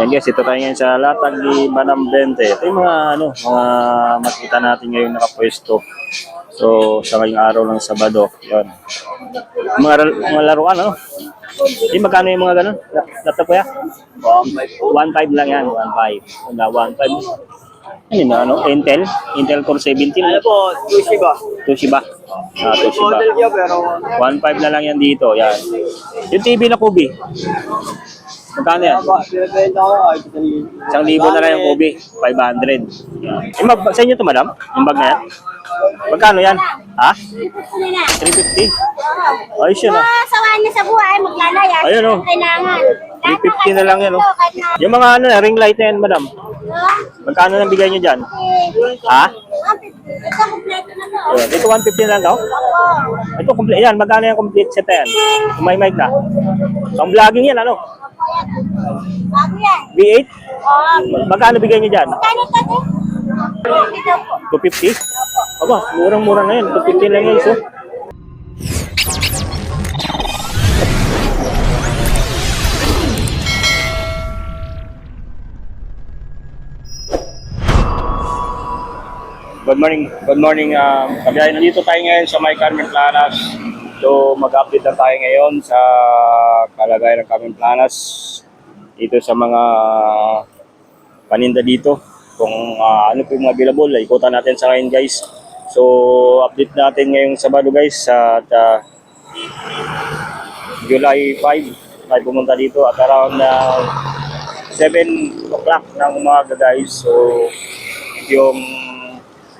Yan guys, ito tayo ngayon sa Latag ni Manam 20. Ito yung mga ano, mga makita natin ngayon nakapwesto. So, sa ngayong araw ng Sabado, yan. Mga, mga laruan, ano? Di magkano yung mga ganun? Laptop ko ya? 1.5 lang yan, 1.5. Wala, 1.5. Ano na, ano? Intel? Intel Core 17? Ano po, Toshiba. Toshiba. Ah, Toshiba. Model niya pero 1.5 na lang yan dito, yan. Yung TV na Kubi. Magkano yan? Aba, pinabenta ko ay pinali- Isang libo na lang yung Kubi. 500. Yung bag, sa inyo to, madam? Yung bag na yan? Magkano yan? Ha? 350? Ayos yun ah. Ah, niya sa buhay, maglalaya. Ayun, oh. Kailangan. 350 na lang yan, oh. Kahit na, Yung mga ano, ring light na yan, madam. Magkano nang bigay nyo dyan? Ha? Ito, kompleto na to. Ito 150 na lang daw? Opo. Ito complete yan. Magkano yung complete set na yan? Kung may mic na. Ang vlogging yan, ano? Bago yan. V8? Oh, Magkano bigay nyo dyan? Kano to to? Ito po. 250? Aba, murang-mura na yun. 250 lang yan, so. Good morning. Good morning. Um, kabiyahe, nandito tayo ngayon sa May Carmen Planas. So, mag-update lang tayo ngayon sa kalagayan ng Carmen Planas. Dito sa mga paninda dito. Kung ah, ano po yung available, ikutan natin sa ngayon guys. So, update natin ngayong Sabado guys sa ah, July 5. Tayo pumunta dito at around na 7 o'clock ng umaga guys. So, yung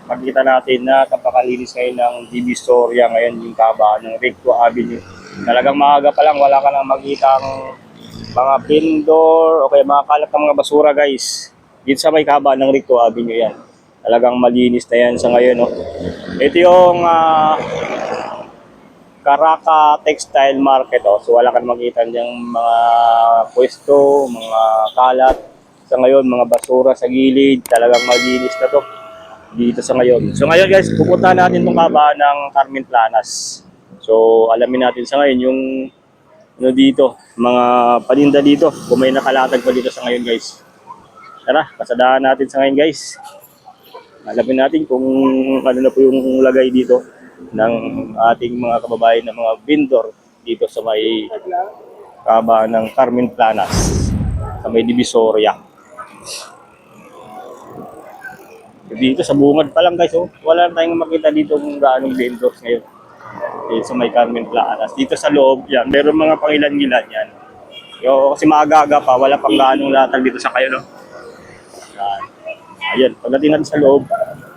makikita natin na kapakalinis ngayon ng DB Storia ngayon yung kaba ng Recto Avenue. Talagang maaga pa lang, wala ka nang makita ang mga pindor o kaya mga kalat ng mga basura guys. Dito sa may kaba ng Recto Avenue yan. Talagang malinis na yan sa ngayon. No? Ito yung ah, Caraca Textile Market. Oh. So wala ka nang makita diyang mga pwesto, mga kalat. Sa ngayon, mga basura sa gilid. Talagang malinis na to dito sa ngayon. So ngayon guys, pupunta natin itong kaba ng Carmen Planas. So alamin natin sa ngayon yung ano dito, mga paninda dito, kung may nakalatag pa dito sa ngayon guys. Tara, pasadaan natin sa ngayon guys. Alamin natin kung ano na po yung lagay dito ng ating mga kababayan na mga vendor dito sa may kaba ng Carmen Planas sa may Divisoria. Dito sa bungad pa lang guys, oh. wala tayong makita dito kung gaanong vendors ngayon. Dito sa may Carmen Planas. Dito sa loob, yan, meron mga pangilan-ngilan yan. Yo, kasi maaga-aga pa, wala pang gaanong latag dito sa kayo, no? Yan. Ayun, pagdating natin sa loob,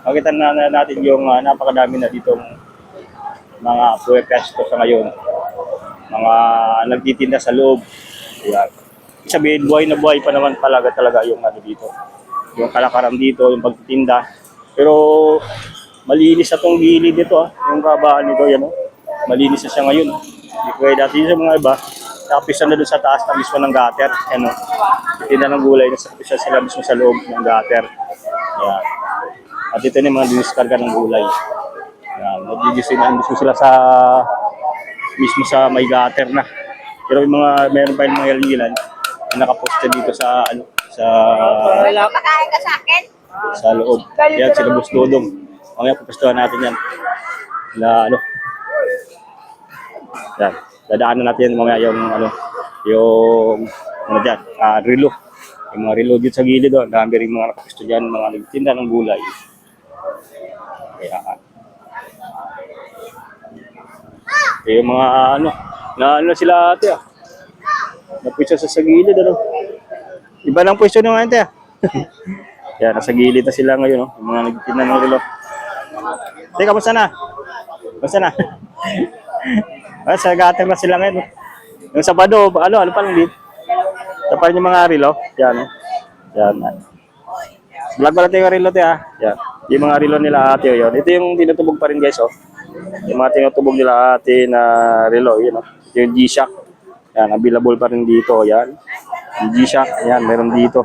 makita na na natin yung ah, napakadami na ditong mga puwepesto sa ngayon. Mga nagtitinda sa loob. Yan. Sabihin, buhay na buhay pa naman talaga talaga yung ano dito yung kalakaram dito, yung pagtitinda. Pero malinis na tong gilid nito ah, yung kabaan nito, yan oh. Malinis na siya ngayon. Hindi ko kaya dati sa mga iba, tapos na doon sa taas na mismo ng gutter. Yan oh. Tinda ng gulay, nasa isa sila mismo sa loob ng gutter. Yan. At ito na yung mga diniskarga ng gulay. Yan. Nagdidisin na mismo sila sa mismo sa may gutter na. Pero yung mga meron pa yung mga ilan na nakaposte dito sa ano sa Pakain ka sa akin. sa loob. Yan, sila Boss Dodong. Mamaya pupustuhan natin yan. Na ano. Yan. Dadaanan natin mamaya yung ano, yung ano dyan, ah, relo. Yung mga relo dito sa gilid doon. Dami rin mga nakapusto dyan, mga nagtinda ng gulay. Kaya, eh, yung mga ano, na ano sila ate ah. Napisa sa sa gilid ano. Iba lang pwesto ng ante ah. Yan, nasa gilid na sila ngayon, no? Yung mga nagtitinda ng relo. Teka, kamusta na? Kamusta na? ah, sa gater na sila ngayon. Yung Sabado, ano, ano pa lang dito? Ito pa rin yung mga relo. Yan, no? Yan. Vlog pala tayo yung relo, te, ah. Yan. Yung mga relo nila ate, oh, yun. Ito yung tinutubog pa rin, guys, oh. Yung mga tinutubog nila ate na relo, yun, oh. Ito yung G-Shock. Yan, available pa rin dito, yan. Yung G-Shock, yan, meron dito.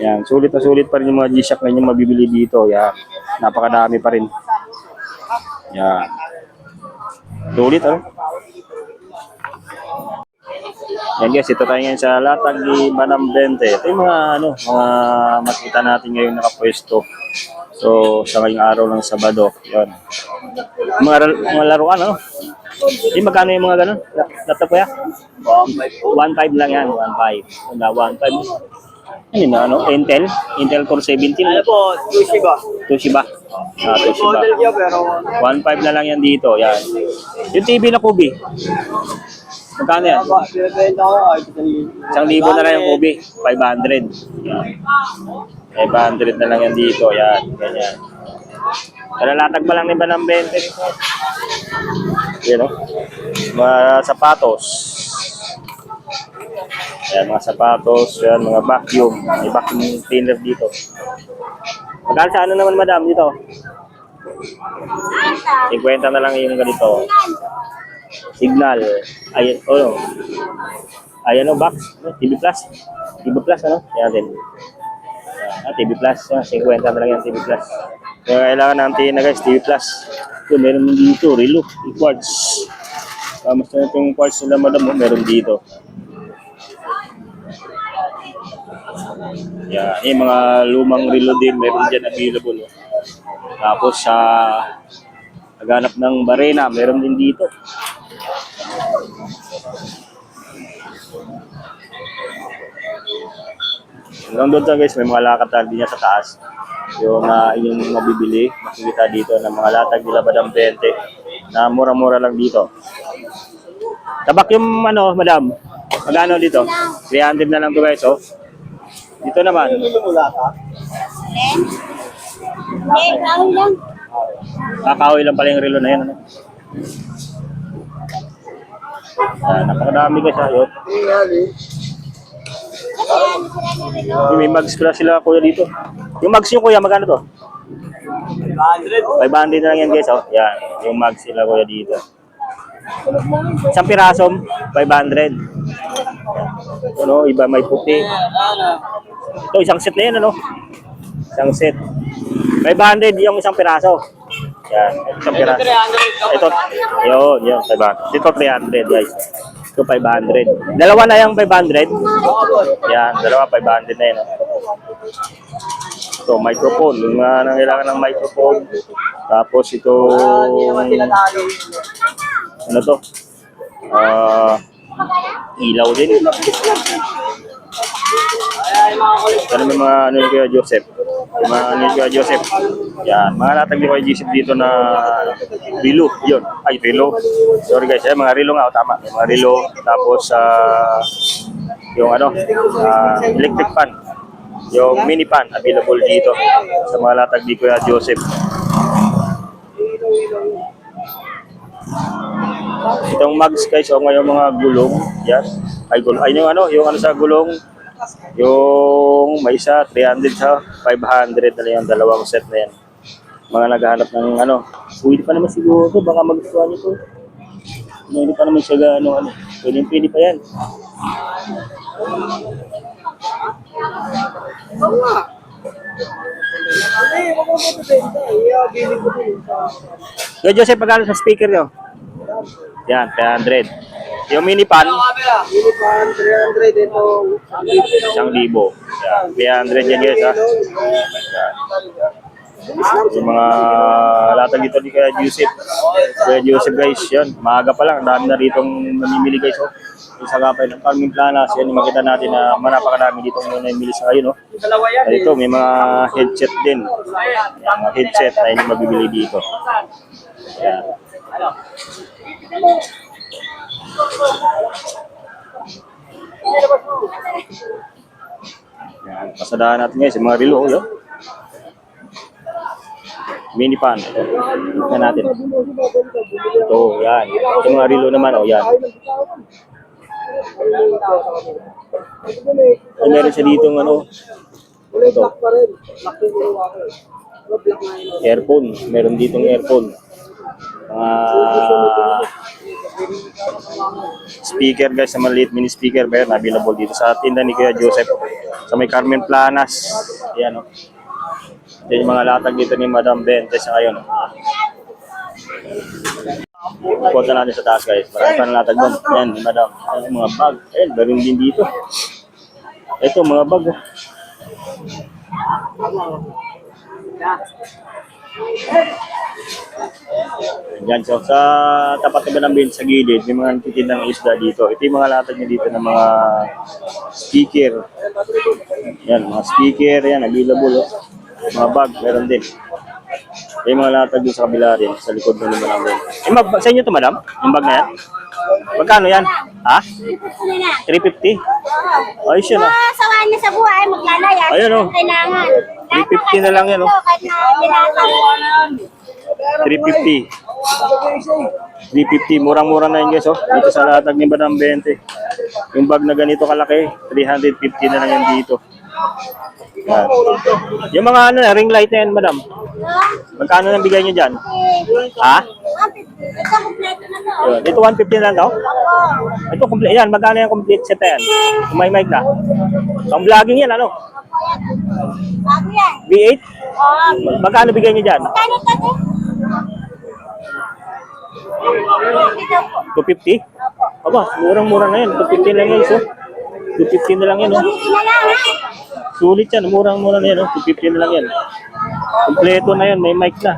Yan, sulit na sulit pa rin yung mga G-Shock na inyong mabibili dito. Yan, napakadami pa rin. Yan. Sulit, ano? Yan guys, ito tayo ngayon sa Latag ni Manam 20. Ito yung mga ano, mga makita natin ngayon nakapwesto. So, sa ngayong araw ng Sabado, yan. Mga, mga laruan, ano? Di magkano yung mga ganun? Laptop ko ya? 1.5 lang yan, 1.5. Wala, 1.5. Ano na, ano? Intel? Intel Core 17? Ano po, Toshiba. Toshiba. Ah, Toshiba. Model niya pero 1.5 na lang yan dito, yan. Yung TV na Kubi. Magkano yan? Aba, pinabenta ko kahit ito yun. Isang libo na lang yung Kubi. 500. Yan. 500 na lang yan dito, yan. Ganyan. Nalalatag pa lang ni Banang 20 nito. Yan o. Mga sapatos. Yan, mga sapatos. Yan, mga vacuum. May vacuum cleaner dito. Magkano sa ano naman madam dito? 50 na lang yung ganito. Signal. Ayan, oh. Ayan o, box. TV Plus. TV Plus, ano? Yan din. Ah, TV Plus. Ah, 50 na lang yan, TV Plus. Kaya kailangan natin na guys, TV Plus. Ito, meron dito, relo, quartz. Mas na itong quartz nila madam, oh, meron dito. Yan, yung mga lumang relo din, meron dyan available. Oh. Tapos sa naghanap ng barena, meron din dito. Hanggang doon sa guys, may mga lakad tayo din niya sa taas. Yung uh, inyong mabibili, makikita dito ng mga latag nila Madam 20 na mura-mura lang dito. Tabak yung ano, madam. Magkano dito? 300 na lang to guys, oh. Dito naman? Eh, lang. kakahoy lang pala yung relo na yun. Ano? Ah, napakadami guys, ayot. Tingali. May mags pala sila kuya dito. Yung mags yung kuya, magkano to? 100. 500 na lang yan guys, oh. Yan, yung mags sila kuya dito. Isang piraso, 500. Ano, iba may puti. Ito, isang set na yan, ano? Isang set. 500 yung isang piraso. Yan, isang piraso. Ito, yun, yun, 500. Ito, 300, guys. Ito, 500. Dalawa na yung 500. Yan, dalawa, 500 na yun. oh. Ito, microphone. Yung mga nangailangan ng microphone. Tapos ito, ano to? Ah, ilaw din. Pero may mga ano ni Kuya Joseph. Yung mga ano ni Kuya Joseph. Yan, mga latag ni Kuya Joseph dito na rilo. Yun. Ay, rilo. Sorry guys, eh, mga rilo nga. O, tama. Yung mga rilo. Tapos, ah, yung ano, ah, electric fan. Yung mini fan available dito sa mga latag ni Kuya Joseph. Itong mags guys, o ngayon mga gulong, yan. Ay, gulong. Ay, yung ano, yung ano sa gulong, yung may isa, 300 sa 500 na lang yung dalawang set na yan. Mga naghahanap ng ano, pwede pa naman siguro, baka magustuhan nyo to. Pwede pa naman siya ano, ano, pwede, pwede pa yan. Yo, Joseph, pagkano sa speaker nyo? Yan, 300. Yung mini pan, Bili pa 300 ito. isang libo. Yan, 300 yan guys ha. Yan. Yung mga latag dito ni Kuya Joseph. Kuya Joseph guys, yan. Maaga pa lang. Ang dami na ritong namimili guys. Oh. Yung sa kapay ng Farming Planas. Yan yung makita natin na manapakadami dito ng namimili sa ngayon. Oh. Dalawa yan. At ito, may mga headset din. Yan, mga headset na yung mabibili dito. Yan. Yan, pasadahan natin guys, yung mga oh, yun. Mini pan. Ito natin. Ito, yan. Yung mga relo naman, oh, yan. Ay, meron siya dito ano, ito, na earphone. Meron ditong earphone. Mga speaker guys, sa maliit mini speaker, meron available dito sa tinda ni Kuya Joseph. Sa may Carmen Planas. Yan o. Yan yung mga latag dito ni Madam Bente sa ngayon. oh. Punta natin sa taas guys. Marami pa nalatag doon. Yan, madam. Ayan, mga bag. Ayan, meron din dito. Ito, mga bag. oh. Yan, so sa tapat naman ng bench sa gilid, may mga nagtitinda ng isda dito. Ito yung mga latag niya dito ng mga speaker. Yan, mga speaker, yan, available. Oh. Mga bag, meron din. May mga latag din sa kabila rin, sa likod ng naman ng bench. Eh, mag, sa inyo to madam? Yung bag na yan? Magkano yan? Ha? Ipot ko na na. 350? Oo. Ayos yan ah. Mga sawahan na sa buhay, maglalaya. Ayun, oh. Kailangan. 350 na lang yan, oh. Kahit na binatang. 350. 350, murang-mura na yun guys, oh. Dito sa latag ni Madam 20. Yung bag na ganito kalaki, 350 na lang yan dito. Yan. Yung mga ano, ring light na yan, Madam. Magkano nang bigay nyo dyan? Ha? Yun. Ito 150 na lang daw? Ito complete yan, magkano yung complete set yan? May mic na. Ang vlogging yan, ano? Bago yan. V8? Oo. Magkano bigay nyo dyan? Kano to to? Ito po. 250? Aba, murang-mura na yan. 250 lang yan, so. 250 na lang yan, oh. Ito na lang. ha? Sulit yan, murang-mura na yan, oh. 250 na lang yan. Kompleto na yan, may mic na.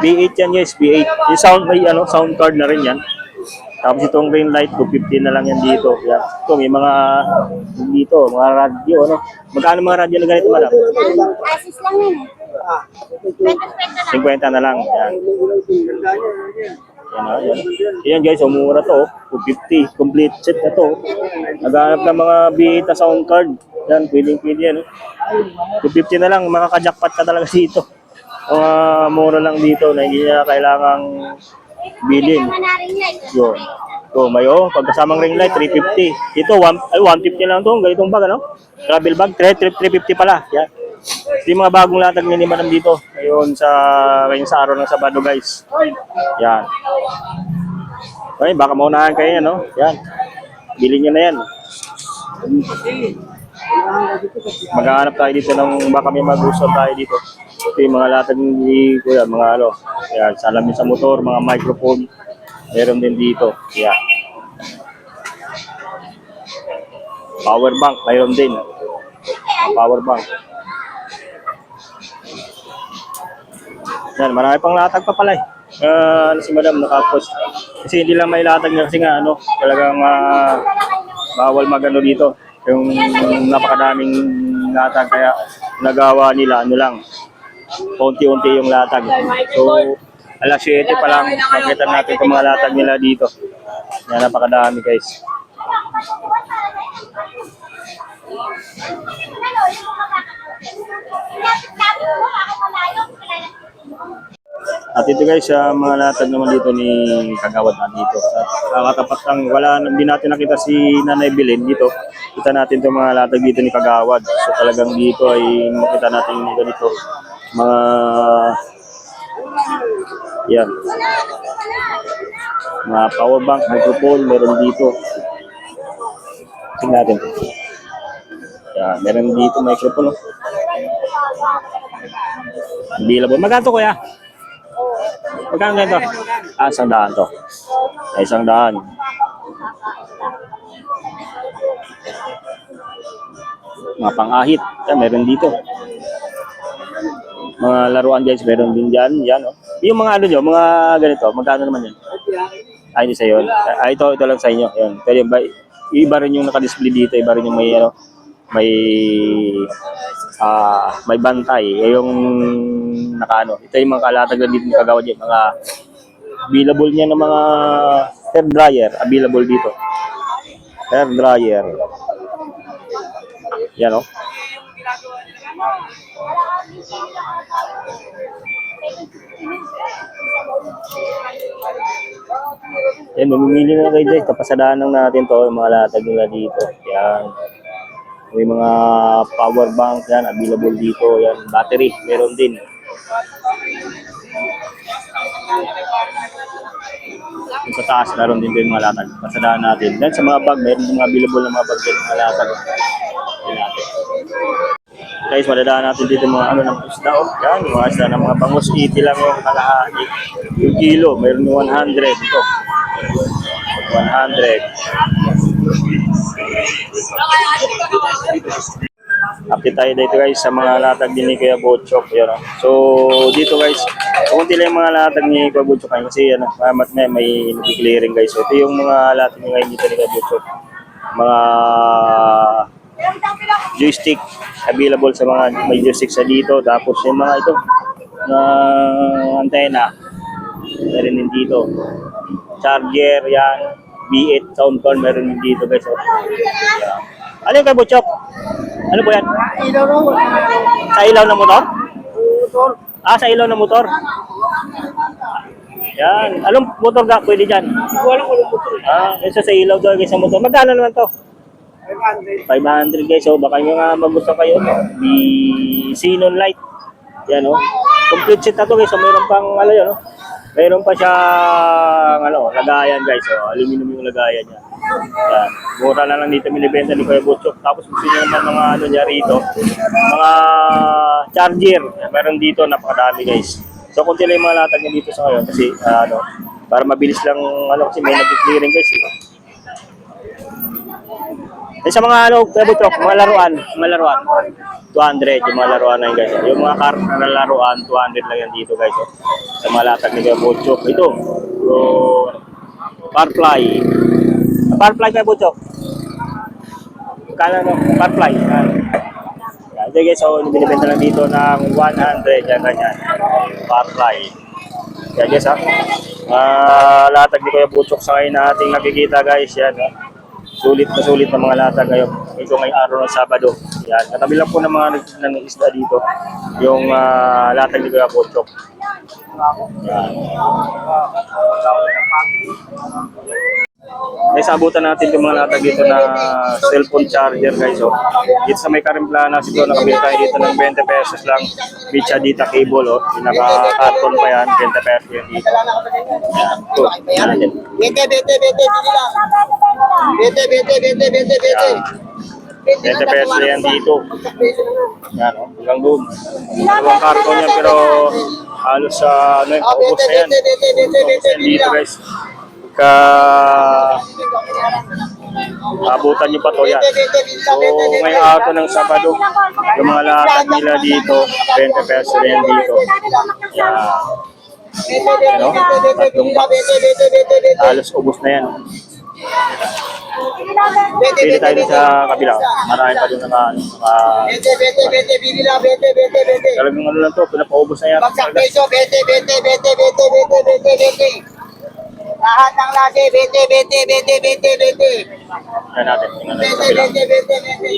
B8 yan guys, B8. Yung sound, may ano, sound card na rin yan. Tapos itong ring light, 250 na lang yan dito. Yan. Ito, may mga dito, mga radyo, ano. Magkano mga radyo na ganito, madam? Asis lang yun eh. Kwento-kwento 50 lang. na lang. Yan. Yan, ah, yan. Yan guys, umura to. oh. 250. Complete set na to. Naghanap ng mga B8 na sound card. Yan, pwede yan. oh. 250 na lang, makaka-jackpot ka talaga dito. Mga mura lang dito na hindi na kailangang yan. Yun. So, may oh, pagkasamang ring light, 350. Ito, one, ay, 150 lang to. Ganitong bag, ano? Travel bag, 3, 350 pala. Yan. Ito yung mga bagong latag ni Madam dito. Ngayon sa, ngayon sa araw ng Sabado, guys. Yan. Okay, baka maunahan kayo yan, no? Yan. Bili nyo na yan. Maghahanap tayo dito ng baka may magusto tayo dito. Ito yung mga latag ni Kuya, mga ano. Yan, salamin sa motor, mga microphone. Meron din dito. Yan. Power bank, mayroon din. Power bank. Yan, marami pang latag pa pala eh. Ah, ano si madam nakapost. Kasi hindi lang may latag niya kasi nga ano, talagang ah, bawal magano dito. Yung napakadaming latag kaya nagawa nila ano lang. Unti-unti yung latag. So, alas 7 pa lang makita natin itong mga latag nila dito. Yan, napakadami guys. At ito guys, sa mga latag naman dito ni Kagawad na dito. At nakatapat lang, wala, hindi natin nakita si Nanay Bilin dito. Kita natin itong mga latag dito ni Kagawad. So talagang dito ay makita natin yung ganito. Mga, yan, mga power bank, microphone, meron dito. Tingnan natin. Yan, meron dito microphone. Oh. Available. Magkano to, kuya? Magkano ganito? Ah, isang daan to. Ay, isang daan. Mga pang-ahit. Yan, meron dito. Mga laruan guys, meron din dyan. Yan, oh. Yung mga ano nyo, mga ganito, magkano naman yun? Ay, hindi sa yun. Ay, ito, ito lang sa inyo. Yan. Pero yung, ba- iba rin yung naka-display dito, iba rin yung may, ano, may, ah, may bantay. Eh, yung nakaano. Ito yung mga kalatag na dito kagawad yan. Mga available niya ng mga hair dryer. Available dito. Hair dryer. Yan oh. Yan, mamimili na kayo guys. Kapasadaan lang natin to, yung mga latag nila dito. Yan. May mga power bank yan, available dito. Yan, battery, meron din. Yung sa taas, meron din din mga latag. Pasadaan natin. Then sa mga bag, meron din mga available na mga bag din mga latag. Natin. Guys, madadaan natin dito mga ano ng isda. Oh. Yan, mga isda ng mga bangus. 80 lang yung kalahati. Yung kilo, mayroon yung 100 ito. 100. Update tayo dito guys sa mga latag din ni Kuya Botchok. Oh. So, dito guys, kunti lang yung mga latag ni Kuya Botchok ngayon kasi ano, mamat na may nag-clearing guys. So, ito yung mga latag niya ngayon dito ni Kuya Botchok. Mga joystick available sa mga may joystick sa dito. Tapos yung mga ito na antena meron din dito. Charger yan. B8 sound card meron din dito guys. Oh. Yan. Ano yung kay Butchok? Ano po yan? Ilaw raw. Sa ilaw ng motor? Motor. Ah, sa ilaw ng motor. Yan. Anong motor ga pwede dyan? Wala ko motor. Ah, isa sa ilaw daw guys sa motor. Magkano naman to? 500. 500 guys. So baka nyo nga magusto kayo. The Xenon Light. Yan oh. Complete set na to guys. So meron pang ano yun oh. Meron pa siyang ano, lagayan guys. So aluminum yung lagayan niya. Yan. Mura na lang dito binibenta ni Kuya Butchok. Tapos gusto niyo naman mga ano niya rito. Mga charger. Meron dito napakadami guys. So kunti lang yung mga latag niya dito sa ngayon kasi ah, ano para mabilis lang ano kasi may nag-clearing guys. Eh. Eh, sa mga ano, Kuya Butchok, mga laruan, mga laruan. 200 yung mga laruan na yun guys. Yung mga car na laruan, 200 lang yan dito guys. Oh. Sa mga latag ni Kuya Butchok. Ito, yung Firefly. Firefly Kuya Butchok. Kala no, Firefly. Yan. Yan. Guys, so binibenta lang dito ng 100. Yan, ganyan. Firefly. Yan guys ha. Uh, latag ni Kuya Butchok sa ngayon na ating nakikita guys. Yan. Sulit na sulit na mga latag ngayon. Ito ngayong araw ng Sabado. Yan. Katabi lang po ng mga ng isda dito. Yung ah, latag ni Kuya Butchok. Yan. Guys, abutan natin yung mga latag dito na cellphone charger guys. Oh. Dito sa may karimplana dito, nakabili tayo dito ng 20 pesos lang. Bicha dita cable, oh. Pinaka-carton pa yan, 20 pesos yan dito. Ito. Bete, bete, bete. Bete, bete, bete, bete, bete. Yan. 20 pesos yan dito. Yan, oh. Hanggang doon. Dalawang karton yan, pero halos sa, ano yun, Ah, bete, na yan. dito guys. Ka abutan nyo pa to yan. So, ngayong araw ng Sabado, yung mga latag nila dito, 20 pesos na yan dito. Yan. Ano? Tatlong box. Halos ubos na yan. Pili tayo dun sa kabila. Marami pa doon na mga, mga Bete, bete, bete, bili lang. Bete, bete, bete. talagang ano lang to, pinapaubos na yan. Bagsak peso, bete, bete, bete, bete, bete, bete, bete. Lahat ng lase, bete, bete, bete, bete, bete. Yan natin, tingnan natin sa bete.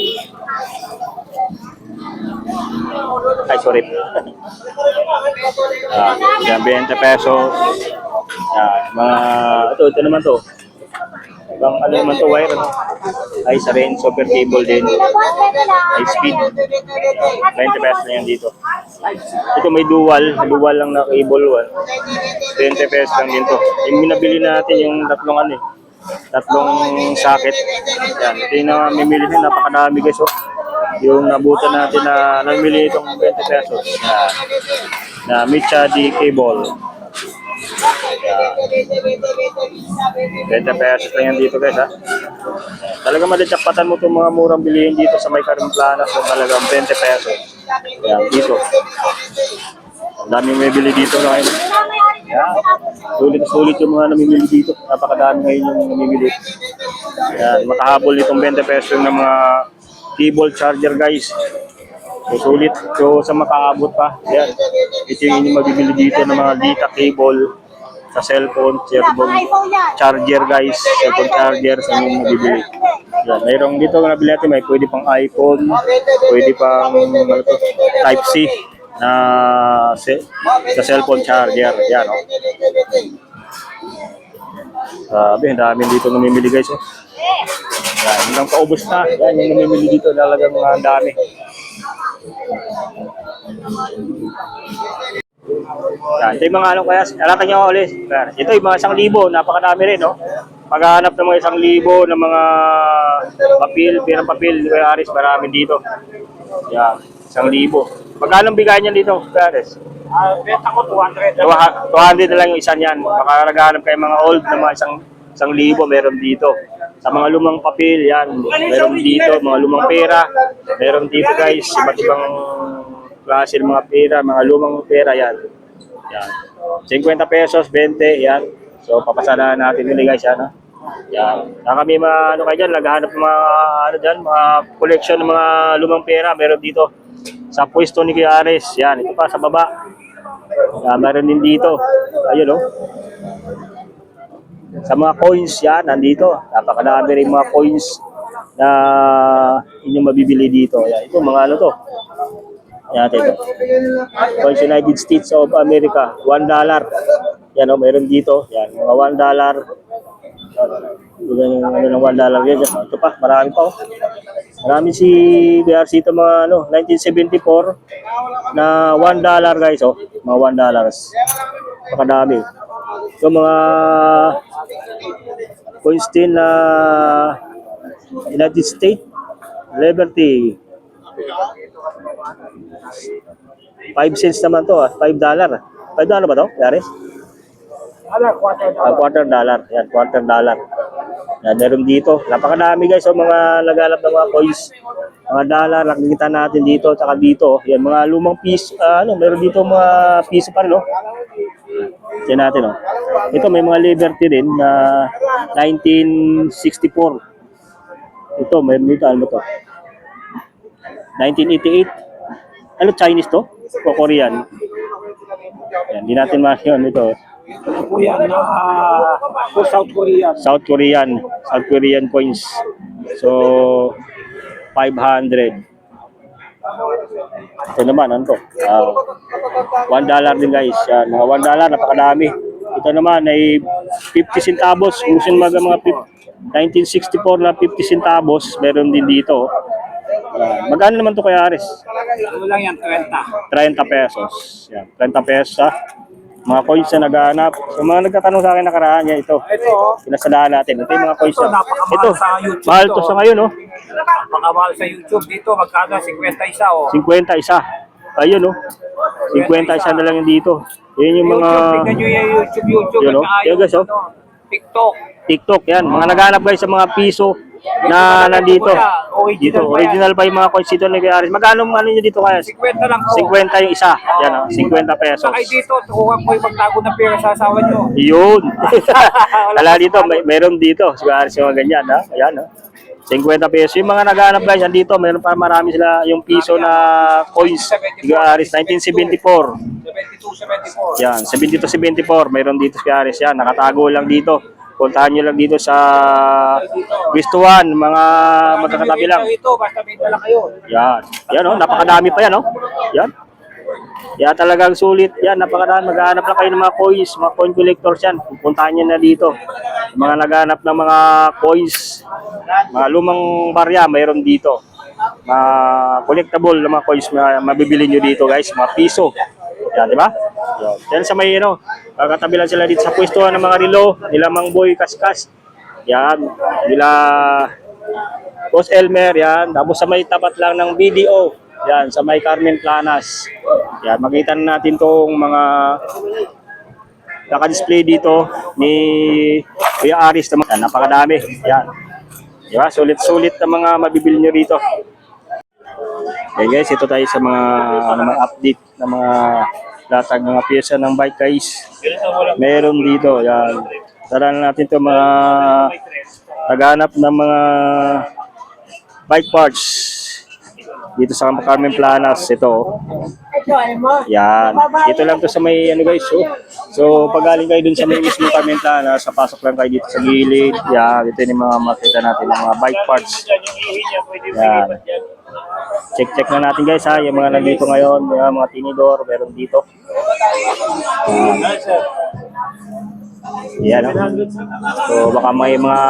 Ay, sorry. Ah, yan, 20 pesos. Yan, mga, ito, ito naman to. Ibang ano naman to, wire, ano? Ay, sa rin, super cable din. High speed. 20 pesos na yan dito. Ito may dual, dual lang na cable, one. 20 pesos lang din to. Yung minabili natin yung tatlong ano eh. Tatlong socket. Yan, ito yung namimili na napakadami guys. Oh. Yung nabutan natin na namimili itong 20 pesos. Na Micha D cable. 20 pesos lang yan dito guys ha. Talaga madachakpatan mo itong mga murang bilihin dito sa may Karimplana. So talagang 20 pesos. Yan, dito. Ang daming may bili dito ngayon. Yan. Sulit na sulit yung mga namimili dito. Napakadami ngayon yung namimili. Yan. Makahabol nitong 20 pesos ng mga cable charger guys. So sulit. So sa makaabot pa. Yan. Ito yung mabibili dito ng mga data cable sa cellphone, cellphone charger guys. Cellphone charger sa inyong mabibili. Yan. Mayroong dito na nabili natin. May pwede pang iPhone. Pwede pang ano to, Type-C na se- sa cellphone charger. Yan, oh. Grabe, ang dami dito namimili guys. Oh. Yan, hanggang paubos na. Yan, yung namimili dito talagang mga ang dami. Yan, ito yung mga ano kaya, alatan nyo ulit. Ito yung mga isang libo, napakadami rin, no? Paghahanap ng mga isang libo ng mga papel, pirang papel, kaya Aris, marami dito. Yan. Isang libo. Magkano ang bigay niya dito, Pares? Ah, benta ko 200. 200 na lang yung isa niyan. Baka naghahanap kayo mga old na mga isang isang libo, meron dito. Sa mga lumang papel, yan, meron dito. Mga lumang pera, meron dito guys. Iba't ibang klase ng mga pera, mga lumang pera, yan. Yan. 50 pesos, 20, yan. So, papasalahan natin nila guys, yan. Ha? Yan. Na kami mga, ano kayo dyan, naghahanap mga, ano dyan, mga collection ng mga lumang pera, meron dito. Sa pwesto ni Kuya Ares, yan. Ito pa, sa baba. Ah, meron din dito. Ayun, oh. Sa mga coins yan, nandito. Napakadami rin mga coins na inyong mabibili dito. Yan, ito, mga ano to. Yan, ito. Coins United States of America. $1 dollar. Yan, oh, meron dito. Yan, mga $1 dollar. Yan, yung ano ng $1 dollar yan. Ito pa, marami pa, oh. Marami si BRC ito mga ano, 1974 na 1 dollar guys oh, mga 1 dollars. Pakadami. So mga coins din na United States Liberty 5 cents naman to ah, 5 dollar. 5 dollar ba to? Yaris? Ala, quarter Ah, quarter dollar. Yan, quarter dollar. Yan, meron dito. Napakadami guys, so mga nagalap ng mga coins. Mga dollar, nakikita natin dito, tsaka dito. Yan, mga lumang piso, ah, ano, meron dito mga piso pa rin, no? Yan natin, oh. Ito, may mga Liberty din na 1964. Ito, meron dito, ano to? 1988. Ano, Chinese to? O Korean? Yan, di natin makikita ito. po yan po South Korea. South Korean, South Korean coins. So 500. Ito naman, ano to? Ah, 1 dollar din guys. Yan, mga 1 dollar, napakadami. Ito naman ay 50 centavos. Kung sino mga mga fif- 1964 na 50 centavos, meron din dito. Ah, magkano naman to kaya Aris? Ano lang yan, 30. 30 pesos. Yan, 30 pesos ha. Mga coins na naghahanap. So mga nagtatanong sa akin nakaraan, yan ito. Ito, oh, Pinasalaan natin. Ito yung mga coins Ito, na. napakamahal Ito, sa YouTube mahal to. to sa ngayon, no? napakabahal sa YouTube dito, magkano 50 isa, oh. 50 isa. Ayun, no? 50 isa na lang yung dito. Yan yung mga YouTube, tingnan nyo yung YouTube, YouTube, Yun, oh. yung, guys, oh. TikTok. TikTok. Yan, mga naghahanap guys sa mga piso na nandito. Original Dito, original pa yung mga coins dito ni Kuya Aris. Magkano ano nyo dito kaya? 50 lang po. 50 yung isa. Yan, oh, 50 pesos. Sakay dito, tukuhan ko yung magtago ng pera sa asawa nyo. Yun. Wala dito, may, meron dito. Si Kuya Aris yung mga ganyan, ha? Ayan, ha? 50 pesos. Yung mga naghahanap guys, andito, meron pa marami sila yung piso na coins. Kuya Aris, 1974. 72, 74. Yan, 72 74, mayroon dito si Aris yan, nakatago lang dito. Puntahan nyo lang dito sa Gustuhan, mga magkakatabi lang. Ito, basta may dala kayo. Yan, yan oh, napakadami pa yan oh. Yan. Yan talagang sulit yan, napakadami. Maghahanap lang kayo ng mga coins, mga coin collectors yan. Puntahan nyo na dito. Mga naghahanap ng mga coins, mga lumang barya, mayroon dito. Mga collectible na mga coins na mabibili nyo dito guys, mga piso. Yan, di ba? Yan. Yan sa may, ano, kakatabi lang sila dito sa pwestuhan ng mga relo, nila Mang Boy Kaskas. Yan, nila Boss Elmer, yan. Tapos sa may tapat lang ng BDO, yan, sa may Carmen Planas. Yan, makita na natin tong mga naka-display dito ni Kuya Aris. Yan, napakadami. Yan. Di ba? Sulit-sulit na mga mabibili nyo rito. Okay guys, ito tayo sa mga ano, mga update ng mga latag mga pyesa ng bike guys. Meron dito, yan. Tara na natin to mga naghanap ng mga bike parts dito sa Carmen Planas ito. Yan. Dito lang to sa may ano guys, oh. So pag galing kayo dun sa may mismo Carmen Planas, sa pasok lang kayo dito sa gilid. Yan, ito yung mga makita natin ng mga bike parts. Yan. Check-check na natin guys ha, yung mga nandito ngayon, yung mga tinidor, meron dito. Yan. oh. So baka may mga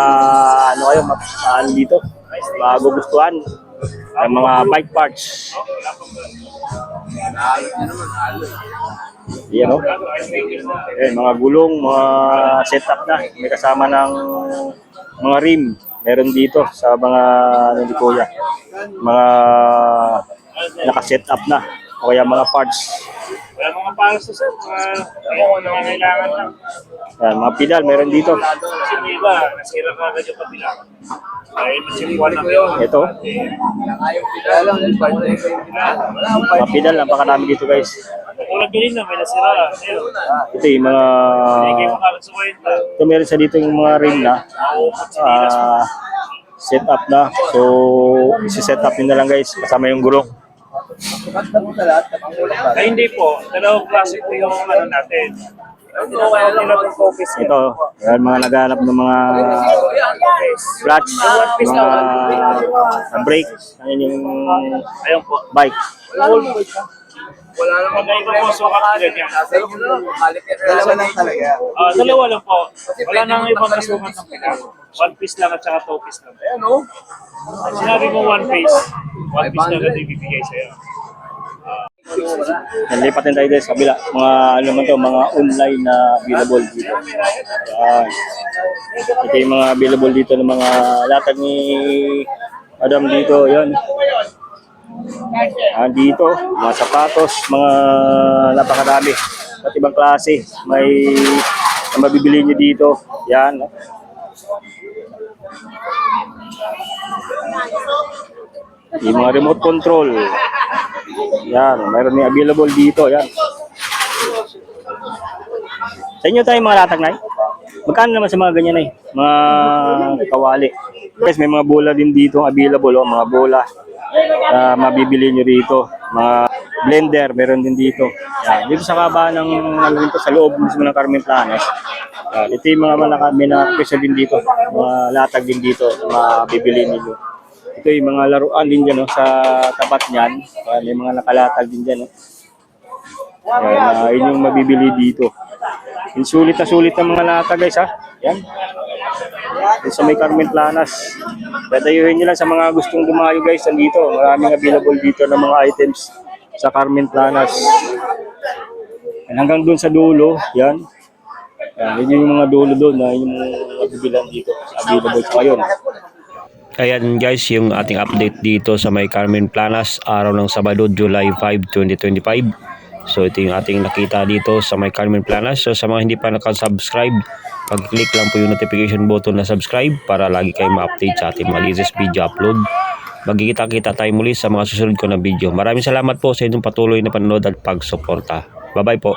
ano kayo, ano dito, bago gustuhan ng mga bike parts. Yan o. Eh, mga gulong, mga setup na. May kasama ng mga rim. Meron dito sa mga ano ni Kuya. Mga nakaset up na. O kaya mga parts. Wala mga to sir, mga kaya mga kailangan lang. Yan, mga pedal, meron dito. Kasi may iba, nasira ka agad yung kabila. Ay, masimpuan na kayo. Ito, mga pedal, napakadami dito guys. Tulad ganun na, may nasira. Ito yung mga, ito meron sa dito yung mga rim na ah, set up na. So, isi-set up nyo na lang guys, kasama yung gulong. Ay, hindi po. Dalawang klase po yung ano natin. Ang tinatawag nila ng focus. Ito, yan mga naghanap ng mga clutch, mga brake, ayun yung Ayun po. bike. Wala namang iba po sukat ganyan. Dalawa lang talaga. Ah, dalawa lang po. Wala nang ibang kasukat ng pinag. One piece lang at saka two piece lang. Ayan o. Sinabi mo one piece. One piece lang ang ibibigay sa'yo. Nalipat din tayo guys sa kabila. Mga ano naman to, mga online na available dito. Yan. Ito yung mga available dito ng mga latag ni Madam dito. Yan. Ah, dito, mga sapatos, mga napakadami. At ibang klase. May na mabibili nyo dito. Yan. no? Yung mga remote control. Yan, mayroon din available dito. Yan. Sa inyo tayo mga latag na Magkano naman sa mga ganyan ay? Mga kawali. Guys, may mga bola din dito available. Oh, mga bola na mabibili nyo rito. Mga blender, meron din dito. Yan. Dito sa kaba ng ano sa loob mismo ng Carmen Planas. Yan. Ito yung mga malaka, may na-presyo din dito. Mga latag din dito mabibili ninyo. Ito yung mga laruan din dyan, no, sa tapat niyan. Yan, may mga nakalatag din dyan. No. Yan, ah, yun yung mabibili dito. Yung sulit na sulit ng mga latag guys ha. Yan. Sa may Carmen Planas. Dadayuhin nyo lang sa mga gustong dumayo guys nandito. Maraming available dito ng mga items sa Carmen Planas. Yan, hanggang doon sa dulo, yan. Yan, yun yung mga dulo doon na yung mabibilan dito. Available sa ngayon. Ayan guys, yung ating update dito sa may Carmen Planas, araw ng Sabado, July 5, 2025. So ito yung ating nakita dito sa may Carmen Planas. So sa mga hindi pa nakasubscribe, pag-click lang po yung notification button na subscribe para lagi kayo ma-update sa ating mga latest video upload. Magkikita-kita tayo muli sa mga susunod ko na video. Maraming salamat po sa inyong patuloy na panonood at pagsuporta. Bye-bye po.